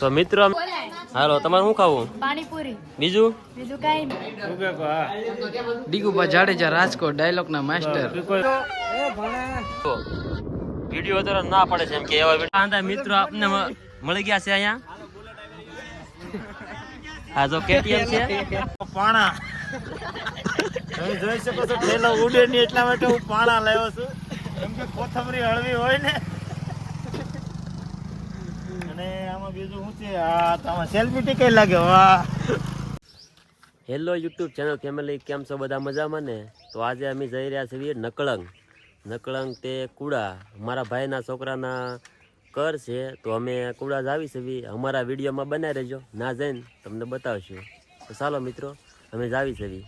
તો મિત્રો હાલો તમારે શું ખાવું? પાણીપુરી. બીજું? બીજું કઈ નહીં. ડીગુબા જાડેજા રાજકોટ ડાયલોગ ના માસ્ટર તો વીડિયો અત્યારે ના પડે છે એમ કે એવા વીડિયો મિત્રો આપને મળી ગયા છે અહીંયા? હા જો કેટીએમ છે. પાણા. તમે જોઈ શકો છો, ઠેલો ઉડે નહીં એટલા માટે હું પાણા લાવ્યો છું. કેમ કે કોથમરી હળવી હોય ને. અને આમાં બીજું શું છે? આ તો આમાં સેલ્ફી ટીકે લાગે? વાહ. હેલો યુટ્યુબ ચેનલ ફેમિલી કેમ છો? બધા મજામાં ને? તો આજે અમે જઈ રહ્યા છીએ નકળંગ. નકળંગ તે કુડા. મારા ભાઈના છોકરાના કર છે. તો અમે કુડા જ આવી છીએ. અમારા વિડીયોમાં બનાવી રહેજો. ના જઈને તમને બતાવશું. તો ચાલો મિત્રો, અમે જ આવી છીએ.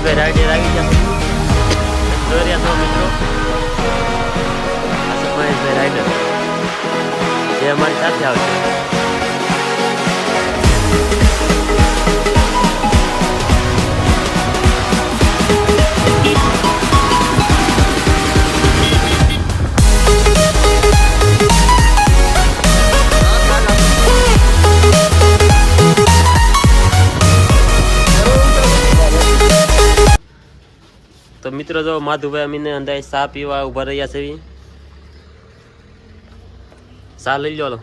મહેશભાઈ રાઈડર આવી ગયા જોઈ રહ્યા છો મિત્રો મહેશભાઈ રાઈડર જે અમારી સાથે આવશે મિત્રો જો માધુભાઈ અમીને અંદાજ ચા પીવા ઊભા રહ્યા છે ચા લઈ લો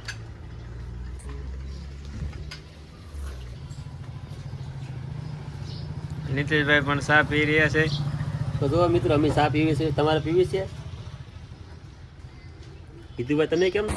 નીતિશભાઈ પણ ચા પી રહ્યા છે. તો જો મિત્રો અમે ચા પીવી છે. તમારે પીવી છે? કીધું ભાઈ તમે કેમ?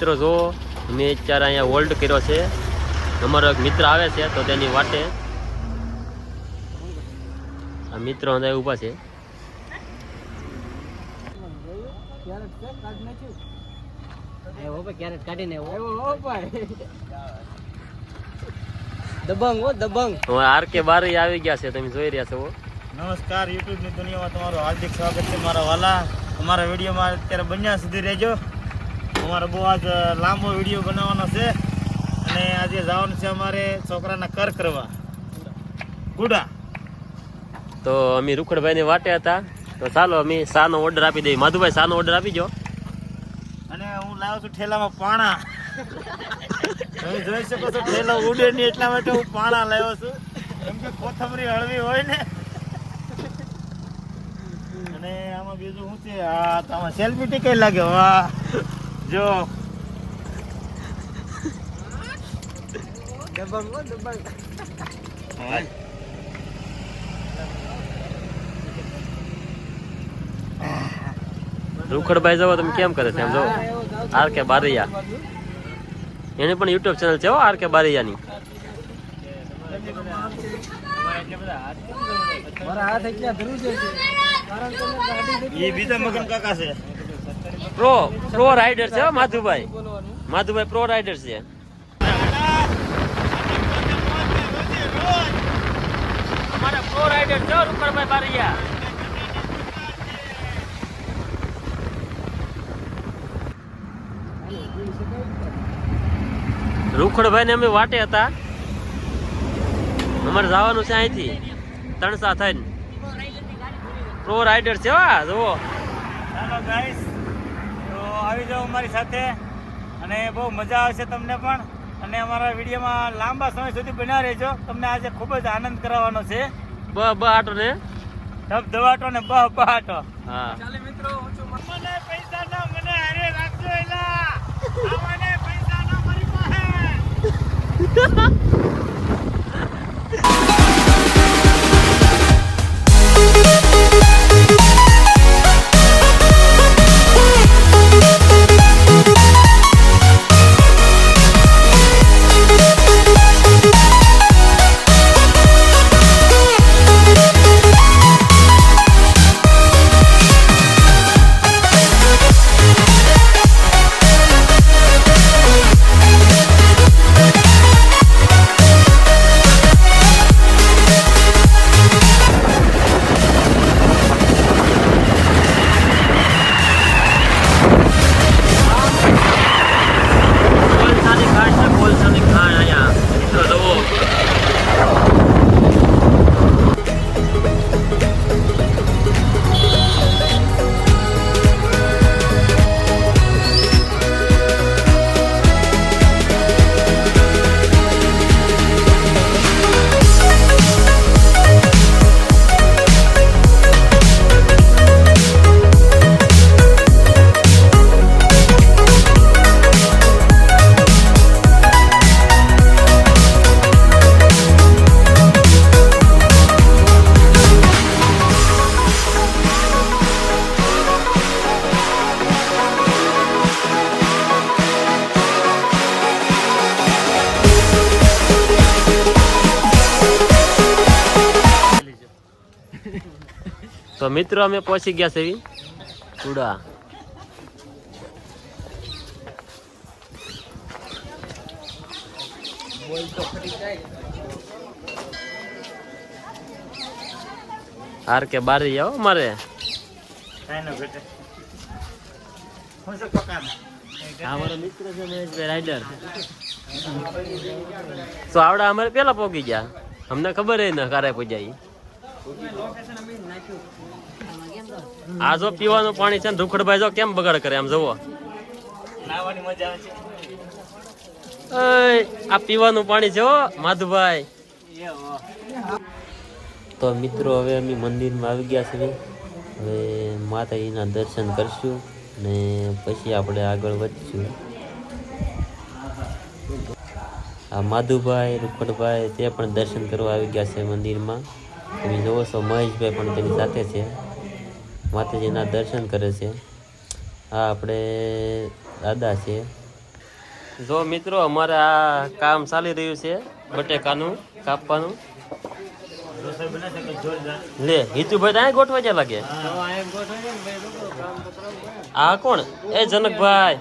મિત્રો જો મેં અત્યારે અહીંયા હોલ્ડ કર્યો છે અમારો એક મિત્ર આવે છે તો તેની વાટે આ મિત્રો અંદર ઊભા છે. ક્યારેક કાઢીને દબંગ હો દબંગ. હવે આર કે બારી આવી ગયા છે તમે જોઈ રહ્યા છો. નમસ્કાર યુટ્યુબની દુનિયામાં તમારું હાર્દિક સ્વાગત છે મારા વાલા. અમારા વિડીયોમાં અત્યારે બન્યા સુધી રહેજો. અમારે બહુ આજ લાંબો વીડિયો બનાવવાનો છે. અને આજે જવાનું છે અમારે છોકરાના કર કરવા. ગુડા. તો અમે રૂખડભાઈની વાટે હતા. તો ચાલો અમે સાનો ઓર્ડર આપી દઈએ. માધુભાઈ સાનો ઓર્ડર આપી જો અને હું લાવું છું ઠેલામાં પાણા. તમે જોઈ શકો છો ઠેલો ઉડે નહીં એટલા માટે હું પાણા લાવ્યો છું. કેમ કે કોથમરી હળવી હોય ને. અને આમાં બીજું શું છે? આ તો આમાં સેલ્ફી ટીકે લાગે. વાહ. જો. દબંગ હો દબંગ રૂખડભાઈ જવો તમે કેમ કરે છે એમ જો આર કે બારૈયા. એને પણ યુટ્યુબ ચેનલ છે હો આર કે બારૈયાની. મારા હાથ એટલા ધરું છે. કારણ કે એ બીજા મગન કાકા છે. પ્રો પ્રો રાઇડર છે માધુભાઈ. માધુભાઈ પ્રો રાઇડર છે. અમારા પ્રો રાઇડર છે હો રૂખડભાઈ બારૈયા. રૂખડભાઈ ને અમે વાટે હતા. અમારે જવાનું છે અહીંથી. તણસા થઈને. પ્રો રાઇડર છે વા જુઓ. ચાલો ગાઈસ આવી જાઓ અમારી સાથે. અને બહુ મજા આવશે તમને પણ. અને અમારા વિડીયોમાં લાંબા સમય સુધી બન્યા રહેજો. તમને આજે ખૂબ જ આનંદ કરાવવાનો છે. બ બ આટો ને? ધબ ધવાટો ને બહ આટો હા. મને પૈસા ના મને હારે રાખજો એલા. મને પૈસા ના મારી પાસે. તો મિત્રો અમે પહોંચી ગયા છે કુડા હાર કે બારી જાઓ મારે તો આવડા અમારે પેલા પોગી ગયા. અમને ખબર ન કારે પૂજાઈ આ જો પીવાનું પાણી છે ને ધુખડભાઈ જો કેમ બગાડ કરે આમ જુઓ. નાવાની મજા આવે છે. આ પીવાનું પાણી છે હો માધુભાઈ. તો મિત્રો હવે અમે મંદિરમાં આવી ગયા છીએ. હવે માતાજીના દર્શન કરશું ને પછી આપણે આગળ વધશું. આ માધુભાઈ રૂખડભાઈ તે પણ દર્શન કરવા આવી ગયા છે મંદિરમાં. તમે જોવો છો મહેશભાઈ પણ તેની સાથે છે. માતાજીના દર્શન કરે છે. આ આપણે દાદા છે. જો મિત્રો અમારે આ કામ ચાલી રહ્યું છે બટેકાનું કાપવાનું. લે હિતુભાઈ ત્યાં ગોઠવા જ્યાં લાગે. આ કોણ? એ જનકભાઈ.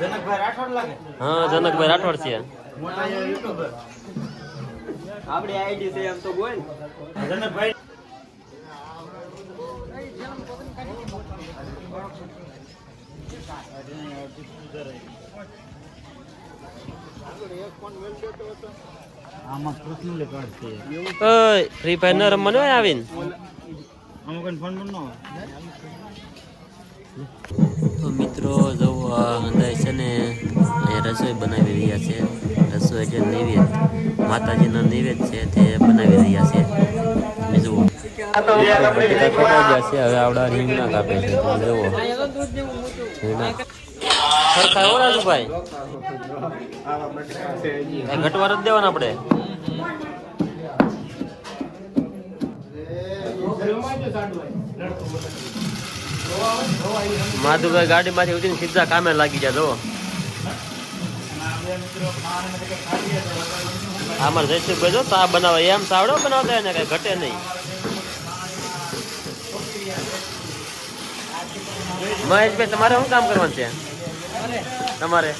જનકભાઈ રાઠોડ લાગે હા જનકભાઈ રાઠોડ છે. આપણી આઈડી છે એમ તો બોલ. જનકભાઈ આમાં કૃષ્ણ લે કાઢશે ઓય ફ્રી ફાયર ન રમવાનું હોય આવીને? આમાં ફોન પણ ન તો મિત્રો જવું આ હંધાય છે ને અહીંયા રસોઈ બનાવી રહ્યા છે. રસોઈ જે નૈવેદ. માતાજીનો નૈવેદ છે તે બનાવી રહ્યા છે. તમે જુઓ. બટેકા કપાઈ ગયા છે હવે આવડા રીંગણા કાપે છે. તમે જુઓ. રીંગણા સરખા એવો રાજુભાઈ આ ઘટવાર જ દેવાના આપણે? માધુભાઈ ગાડી માંથી ઉતરીને સીધા કામે લાગી જાય જો આમાં જયસુભાઈ જો તા બનાવે. એમ સાવડો બનાવતા એને કઈ ઘટે નહીં. મહેશભાઈ, તમારે શું કામ કરવાનું છે? તમારે?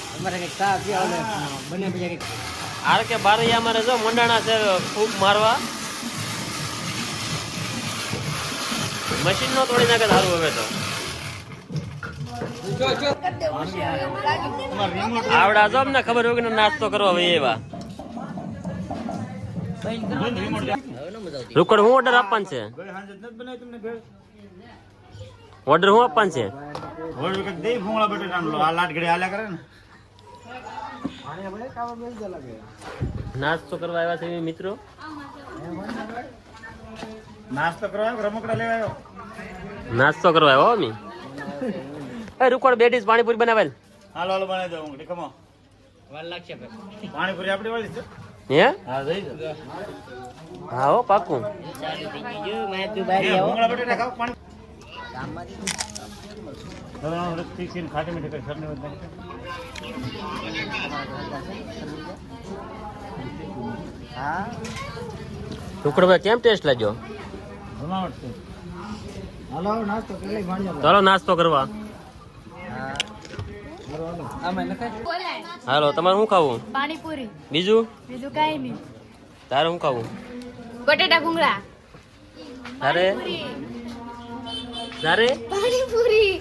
આર કે બારે અમારે જો મંડાણા છે ખૂબ મારવા. મશીન નો તોડી નાખે સારું હવે તો. આવડા જો અમને ખબર હોય કે નાસ્તો કરવા હવે એવા. રોકડ હું ઓર્ડર આપવાનું છે? ઓર્ડર હું આપવાનું છે? હોળ વખત દઈ ભૂંગળા બટેટાનો લો. આ લાટ ઘડી હાલ્યા કરે ને. નાસ્તો કરવા આવ્યા છે મિત્રો? નાસ્તો કરવા આવ્યો રમકડા લેવા આવ્યો? નાસ્તો કરવા આવ્યો હો એ રૂકડ બે પાણીપુરી બનાવેલ. હાલો હાલો બનાવી દઉં કમો વાર લાગશે પાણીપુરી આપણી વાળી છે. હે? હા જઈ હા હો પાકું. ચાલુ થઈ ગયું મેં તું બહાર આવો ખાટી મીઠી કરી હા રૂકડભાઈ કેમ ટેસ્ટ લાગ્યો? ચાલો નાસ્તો કરવા. હાલો તમારે શું ખાવું? પાણીપુરી. બીજું? બીજું કઈ નહીં. તારે શું ખાવું? બટેટા ભૂંગળા તારે? તારે? પાણીપુરી.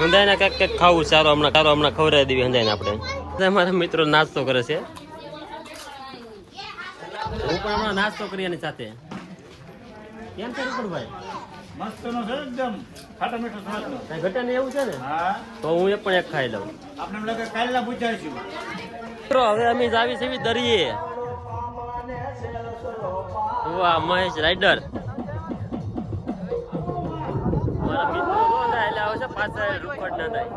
હંધાઈને કંઈક કંઈક ખાવું સારું હમણાં સારું હમણાં ખવડાવી દેવી હંધાઈને આપણે. મારા મિત્રો નાસ્તો કરે છે. હું પણ હમણાં નાસ્તો કરી એની સાથે. કેમ છે રૂપણભાઈ મસ્તનો છે એકદમ. ખાટા મીઠો સ્વાદ કાંઈ ઘટે એવું છે ને? હા. તો હું એ પણ એક ખાઈ લઉં. આપણે એમ લાગે કાલના પૂછાઈશું મિત્રો હવે અમે જ આવી છે દરિયે. વાહ મહેશ રાઈડર આવે રૂપડ ના થાય.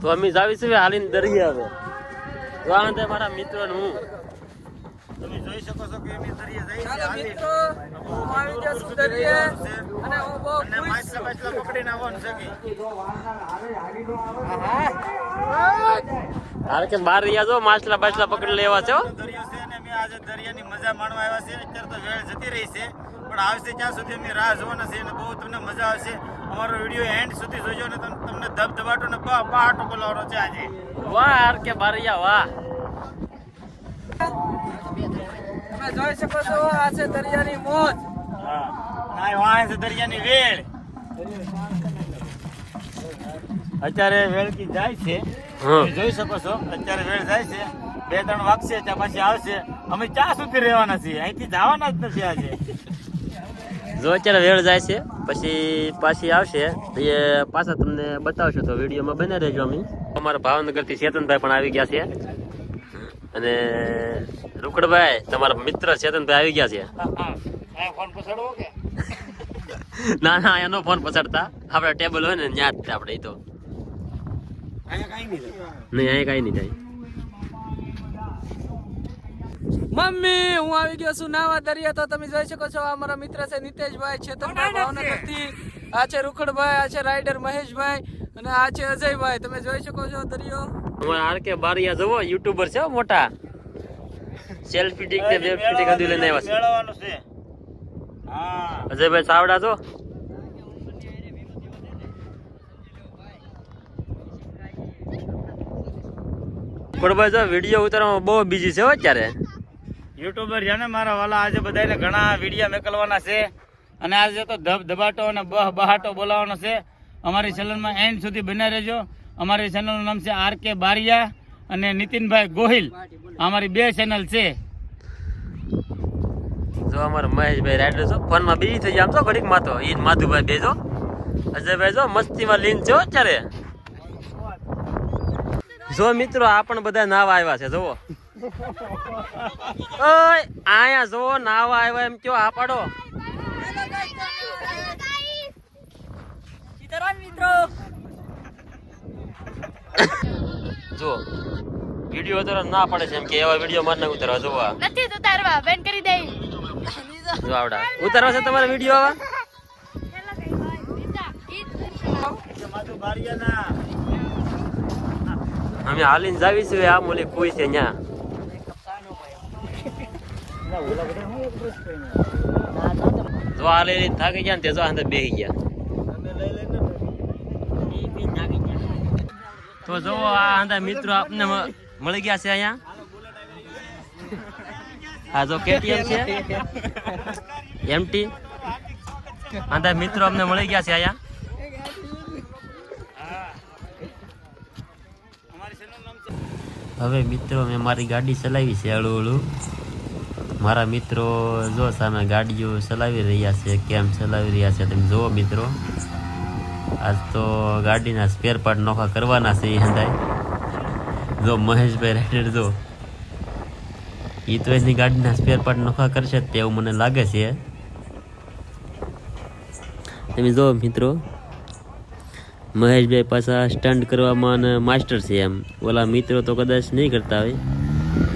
તો અમે જાવીશું હાલીને દરિયે હવે. તો આ અંદર મારા મિત્રો ને હું. તમે જોઈ શકો છો કે એમની દરિયે જાય ચાલો મિત્રો હું આવી ગયો છું દરિયે અને હું બહુ માછલા છે. કે? કે રહ્યા છો માછલા બાછલા પકડી લેવા છો? દરિયો આજે દરિયાની મજા માણવા આવ્યા છે અત્યારે તો વેળ જતી રહી છે. પણ આવશે ત્યાં સુધી અમે રાહ જોવાના છે અને બહુ તમને મજા આવશે. અમારો વીડિયો એન્ડ સુધી જોજો અને તમ- તમને ધબધબાટો ને પહાટો બોલાવવાનો છે આજે. વાહ કે બારિયા વાહ. તમે જોઈ શકો છો આ છે દરિયાની મોજ. હા. આ વાહ છે દરિયાની વેળ. અત્યારે વેળકી જાય છે. જોઈ શકો છો અત્યારે વેળ જાય છે. બે ત્રણ વાગશે ત્યાં પછી આવશે. અમે ક્યાં સુધી રહેવાના છીએ? અહીંથી જવાના જ નથી આજે. જો અત્યારે વેળ જાય છે પછી પાછી આવશે. એ પાછા તમને બતાવશું. તો વિડીયોમાં બને રહેજો અમે. અમારા ભાવનગરથી ચેતનભાઈ પણ આવી ગયા છે. અને રૂકડભાઈ તમારા મિત્ર ચેતનભાઈ આવી ગયા છે. ફોન પછાડવો કે? ના ના એનો ફોન પછાડતા. આપણે ટેબલ હોય ને ત્યાં જ આપણે એ તો. નહીં નહીં અહીંયા કાંઈ નહીં થાય. મમ્મી હું આવી ગયો છું નાવા દરિયા. તો તમે જોઈ શકો છો આ મારા મિત્ર છે નિતેશભાઈ ચેતનભાઈ ભાવનગરથી. આ છે રૂખડભાઈ આ છે રાઈડર મહેશભાઈ અને આ છે અજયભાઈ. તમે જોઈ શકો છો દરિયો. અમારા આર કે બારિયા જવો યુટ્યુબર છે મોટા. સેલ્ફી ટીક ને વેબ ટીક બધું લઈને આવ્યા છે. મેળવવાનું છે. હા. અજયભાઈ સાવડા તો રૂકડભાઈ જો વીડિયો ઉતારવામાં બહુ બીજી છે હો અત્યારે. યુટ્યુબર છે ને, મારા વાલા આજે બધાને ઘણા વિડીયા મેકલવાના છે. અને આજે તો ધબ ધબાટો અને બહ બહાટો બોલાવવાનો છે. અમારી ચેનલમાં એન્ડ સુધી બન્યા રહેજો. અમારી ચેનલનું નામ છે આર કે બારિયા અને નીતિનભાઈ ગોહિલ. અમારી બે ચેનલ છે. જો અમારા મહેશભાઈ રાઈડર છો, ફોનમાં બીજી થઈ આમ તો ઘડીક માતો ઈ માધુભાઈ બેજો. અજયભાઈ જો, મસ્તીમાં લીન છે અત્યારે. જો મિત્રો, આ પણ બધા નાવા આવ્યા છે જોવો ઓય આયા જો નાવા આવ્યો એમ કયો આ પાડો. જો વીડિયો ઉતારવા ના પડે છે એમ કે એવા વીડિયો માર ના ઉતારવા જોવા. નથી તો તારવા બેન કરી દઈ જો આવડા. ઉતારવા છે તમારા વીડિયો આવા અમે હાલીને જાવીશું આ મોલી કોઈ છે ન્યા જો આ લઈ લઈને થાકી ગયા ને તે જો અંદર બેસી ગયા. તો જો આ અંદર મિત્રો આપને મળી ગયા છે અહીંયા? આ જો કેટીએમ છે? એમટી અંદર મિત્રો અમને મળી ગયા છે અહીંયા? હવે મિત્રો, મેં મારી ગાડી ચલાવી છે હળુ હળુ. મારા મિત્રો જો સામે ગાડીઓ ચલાવી રહ્યા છે, કેમ ચલાવી રહ્યા છે તમે જુઓ મિત્રો. આજ તો ગાડીના સ્પેર પાર્ટ નોખા કરવાના છે એ હંધાય. જો મહેશભાઈ રાઈડર જો એ તો એની ગાડીના સ્પેર પાર્ટ નોખા કરશે તેવું મને લાગે છે. તમે જુઓ મિત્રો, મહેશભાઈ પાછા સ્ટન્ટ કરવામાં માસ્ટર છે એમ. ઓલા મિત્રો તો કદાચ નહીં કરતા હોય.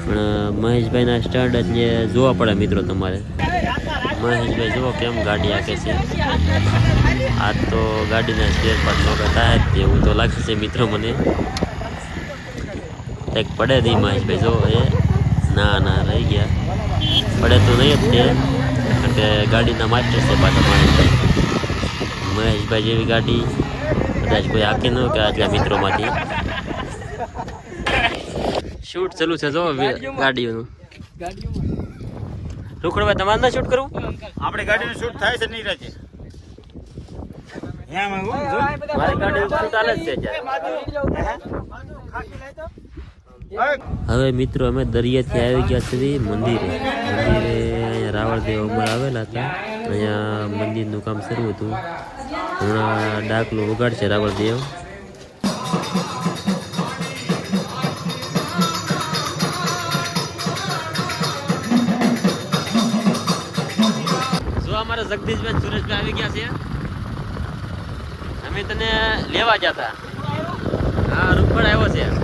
પણ મહેશભાઈના સ્ટન્ટ એટલે જોવા પડે મિત્રો તમારે. મહેશભાઈ, જુઓ કેમ ગાડી આકે છે. આ તો ગાડીના નોખા થાય જ એવું તો લાગે છે મિત્રો મને. એક પડે નહીં મહેશભાઈ જો એ. ના ના, રહી ગયા. પડે તો નહીં જ તે, કારણ કે ગાડીના માસ્ટર છે પાછા મહેશભાઈ મહેશભાઈ જેવી ગાડી. કદાચ કોઈ આકે ન કે આટલા મિત્રોમાંથી. શૂટ ચાલુ છે જો ગાડીઓનું. રૂખડભાઈ તમારે ના શૂટ કરવું? આપણે ગાડીનું શૂટ થાય છે નહીં રાજે. હેમ હું જો. મારી ગાડીનું ચાલે જ છે હવે મિત્રો અમે દરિયાથી આવી ગયા છીએ મંદિરે. મંદિરે અહીંયા રાવળદેવ અમારે આવેલા હતા. અહીંયા મંદિરનું કામ શરૂ હતું. હમણાં ડાકનો વગાડશે રાવળદેવ. અમારા જગદીશભાઈ સુરેશભાઈ આવી ગયા છે. અમે તને લેવા જતા હા રૂપડ આવ્યો છે.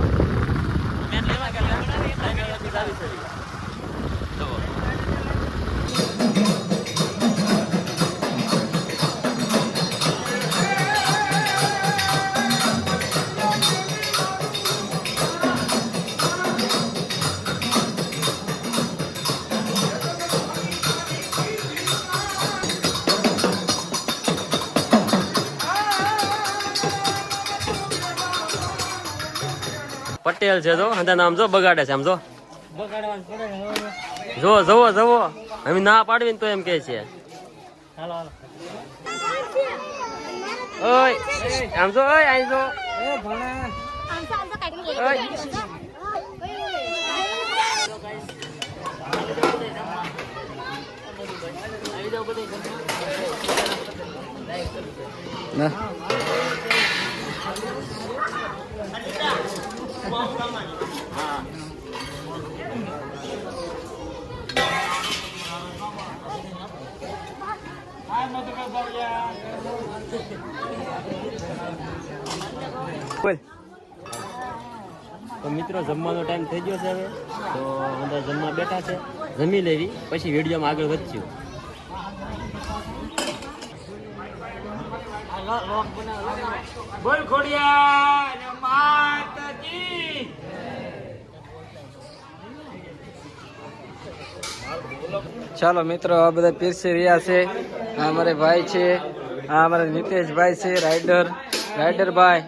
પટેલ છે, જો. અંદર નામ જો બગાડે છે, આમ જો. જો જવો જવો અમે ના પાડવી ને તો એમ કે છે. ઓય, આમ જો, ઓય, આઈ જો. ના. બોલ. તો મિત્રો જમવાનો ટાઈમ થઈ ગયો છે હવે. તો અંદર જમવા બેઠા છે. જમી લેવી પછી વિડીયોમાં આગળ વધશું. બોલ ખોડિયા ચાલો મિત્રો, આ બધા પીરસી રહ્યા છે. આ અમારે ભાઈ છે. આ અમારે નિતેશભાઈ છે, રાઈડર. રાઈડર ભાઈ.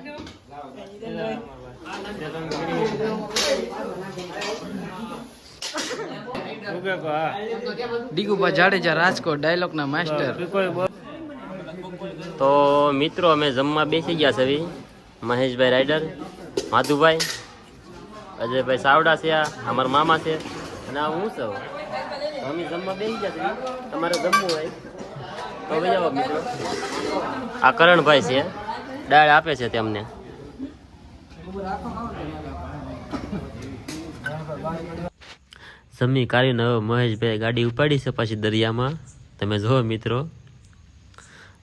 ડીગુભા જાડેજા રાજકોટ ડાયલોગ માસ્ટર તો મિત્રો, અમે જમવા બેસી ગયા છે. મહેશભાઈ રાઈડર. માધુભાઈ, અજયભાઈ સાવડા છે આ, અમારા મામા છે. અને આ હું છું. અમે જમવા બેસી ગયા તમારે જમવું હોય. તો જાઓ મિત્રો. આ કરણભાઈ છે. દાળ આપે છે તેમને. જમી કાઢીને હવે મહેશભાઈ ગાડી ઉપાડી છે પાછી દરિયામાં. તમે જુઓ મિત્રો.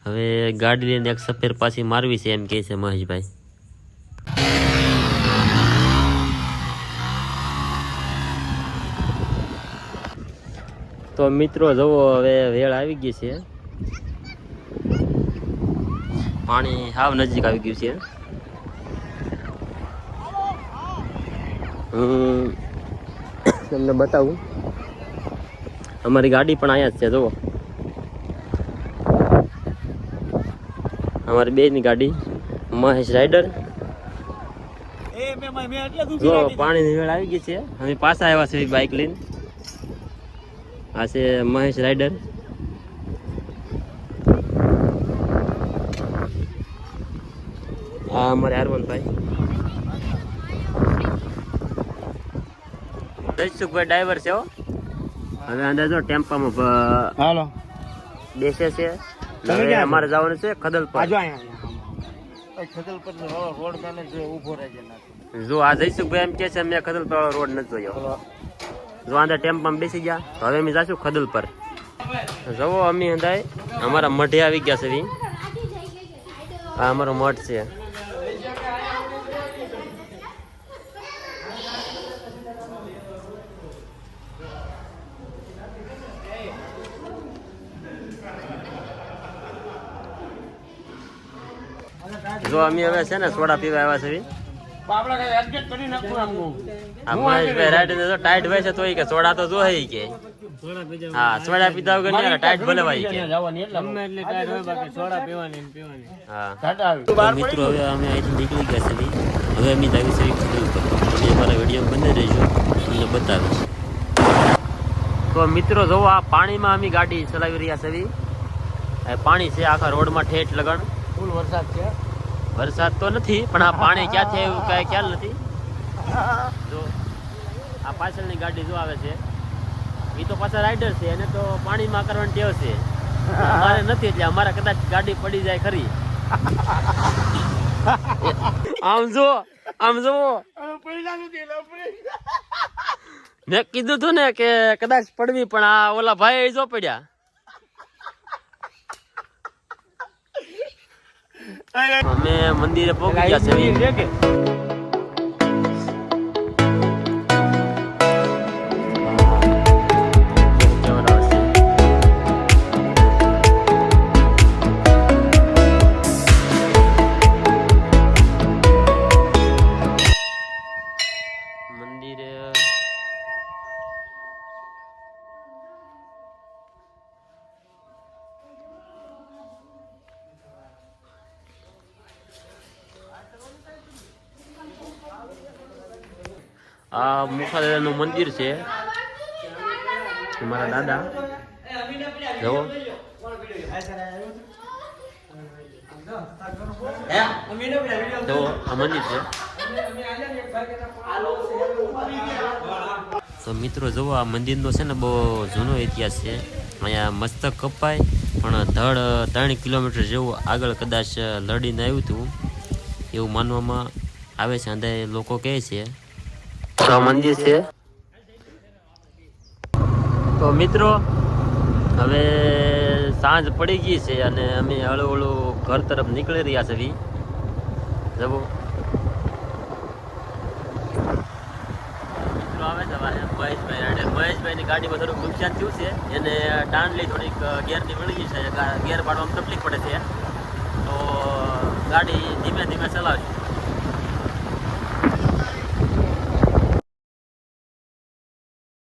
હવે ગાડી લઈને એક સફેર પાછી મારવી છે એમ કહે છે મહેશભાઈ. તો મિત્રો જવો હવે વેળ આવી ગઈ છે. પાણી હાવ નજીક આવી ગયું છે. હું તમને બતાવું. અમારી ગાડી પણ અહીંયા જ છે જુઓ. અમારી બેની ગાડી મહેશ રાઈડર જ પાણીની વેળ આવી ગઈ છે. અમે પાછા આવ્યા છે બાઇક લઈને. આ છે મહેશ રાઈડર આ અમારે હરવનભાઈ દશસુખભાઈ ડ્રાઈવર છે હો. હવે અંદર જો ટેમ્પામાં હાલો. બેસે છે. અમારે જવાનું છે ખદલ પર આજો અહીંયા ખદલ પર રોડ કાને જો ઊભો રહેજે ના જો આ જયસુખભાઈ એમ કે છે મેં રોડ નથી જોયો. જો અંદર ટેમ્પામાં બેસી ગયા, તો હવે અમે જાશું ખદલ પર જવો અમે અંદાય અમારા મઢે આવી ગયા છે. આ અમારો મઠ છે. જો અમે હવે છે ને સોડા પીવા આવ્યા છે ટાઈટ હોય છે તોય કે સોડા તો જોહે કે. હા સોડા પીતા વગર ટાઈટ ભલે વાઈ કે. જવાની એટલે ગમે એટલી ટાઈટ હોય બાકી સોડા પીવાની પીવાની. હા. ટાટા મિત્રો હવે અમે અહીંથી નીકળી ગયા છે. હવે અમે જાવી છે ખડલ અમારા વીડિયો બંધ રહેજો તમને બતાવીશ તો મિત્રો જોવો આ પાણીમાં અમે ગાડી ચલાવી રહ્યા છે પાણી છે આખા રોડમાં ઠેઠ લગણ ફૂલ વરસાદ છે. વરસાદ તો નથી પણ આ પાણી ક્યાંથી આવ્યું કાંઈ ખ્યાલ નથી. જો આ પાછળની ગાડી જો આવે છે એ તો પાછા રાઈડર છે એને તો પાણીમાં કરવાની ટેવ છે. અમારે નથી એટલે અમારે કદાચ ગાડી પડી જાય ખરી. આમ જો આમ જો મેં કીધું તું ને કે કદાચ પડવી પણ આ ઓલા ભાઈ જો પડ્યા. અમે મંદિરે પહોંચી ગયા છે આ મુખાદાદાનું મંદિર છે. મારા દાદા. જવો. જુઓ આ મંદિર છે. તો મિત્રો, જુઓ, આ મંદિરનો છે ને બહુ જૂનો ઇતિહાસ છે. અહીંયા મસ્તક કપાય, પણ ધડ, ત્રણ કિલોમીટર જેવું આગળ કદાચ લડીને આવ્યું હતું એવું માનવામાં આવે છે. અંદર લોકો કહે છે. તો મંદિર છે. તો મિત્રો, હવે સાંજ પડી ગઈ છે અને અમે હળવું હળવું ઘર તરફ નીકળી રહ્યા છે વી. જવો મહેશભાઈની ગાડીમાં થોડુંક નુકસાન થયું છે. એને ટાંડલી થોડીક ગેરની ગઈ છે. ગેર પાડવામાં તકલીફ પડે છે. તો, ગાડી ધીમે ધીમે ચલાવજો